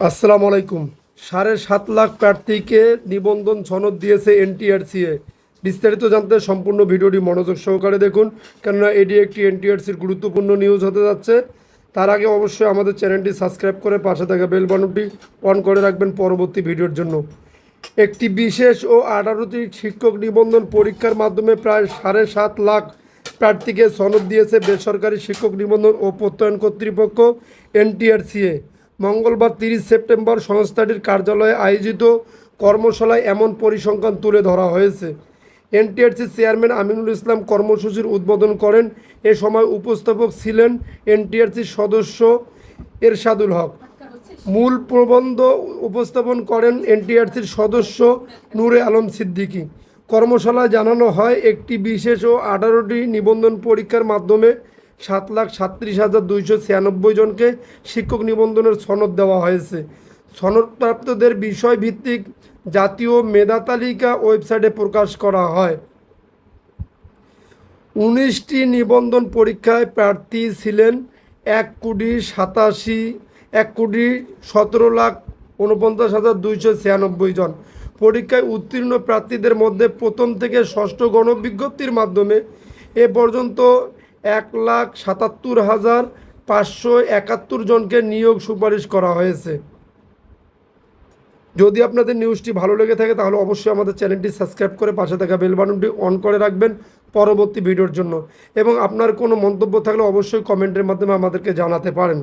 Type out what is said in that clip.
আসসালামু আলাইকুম। সাড়ে সাত লাখ প্রার্থীকে নিবন্ধন সনদ দিয়েছে এনটিআরসিএ বিস্তারিত জানতে সম্পূর্ণ ভিডিওটি মনোযোগ সহকারে দেখুন, কেননা এটি একটি এনটিআরসির গুরুত্বপূর্ণ নিউজ হতে যাচ্ছে। তার আগে অবশ্যই আমাদের চ্যানেলটি সাবস্ক্রাইব করে পাশে থাকা বেল বাটনটি অন করে রাখবেন পরবর্তী ভিডিওর জন্য। একটি বিশেষ ও আঠারোটি শিক্ষক নিবন্ধন পরীক্ষার মাধ্যমে প্রায় সাড়ে সাত লাখ প্রার্থীকে সনদ দিয়েছে বেসরকারি শিক্ষক নিবন্ধন ও প্রত্যয়ন কর্তৃপক্ষ এনটিআরসিএ মঙ্গলবার তিরিশ সেপ্টেম্বর সংস্থাটির কার্যালয়ে আয়োজিত কর্মশালায় এমন পরিসংখ্যান তুলে ধরা হয়েছে। এনটিআরসি চেয়ারম্যান আমিনুল ইসলাম কর্মসূচির উদ্বোধন করেন। এ সময় উপস্থাপক ছিলেন এনটিআরসির সদস্য এরশাদুল হক। মূল প্রবন্ধ উপস্থাপন করেন এনটিআরসির সদস্য নূরে আলম সিদ্দিকী। কর্মশালায় জানানো হয়, একটি বিশেষ ও আঠারোটি নিবন্ধন পরীক্ষার মাধ্যমে সাত লাখ সাতত্রিশ হাজার দুইশো ছিয়ানব্বই জনকে শিক্ষক নিবন্ধনের সনদ দেওয়া হয়েছে। সনদপ্রাপ্তদের বিষয়ভিত্তিক জাতীয় মেধা তালিকা ওয়েবসাইটে প্রকাশ করা হয়। উনিশটি নিবন্ধন পরীক্ষায় প্রার্থী ছিলেন এক কোটি সাতাশি, এক কোটি সতেরো লাখ উনপঞ্চাশ হাজার দুইশো ছিয়ানব্বই জন। পরীক্ষায় উত্তীর্ণ প্রার্থীদের মধ্যে প্রথম থেকে ষষ্ঠ গণবিজ্ঞপ্তির মাধ্যমে এ পর্যন্ত এক লাখ সাতাত্তর হাজার পাঁচশো একাত্তর জনকে নিয়োগ সুপারিশ করা হয়েছে। যদি আপনাদের নিউজটি ভালো লেগে থাকে, তাহলে অবশ্যই আমাদের চ্যানেলটি সাবস্ক্রাইব করে পাশে থাকা বেল অন করে রাখবেন পরবর্তী ভিডিওর জন্য। এবং আপনার কোনো মন্তব্য থাকলে অবশ্যই কমেন্টের মাধ্যমে আমাদেরকে জানাতে পারেন।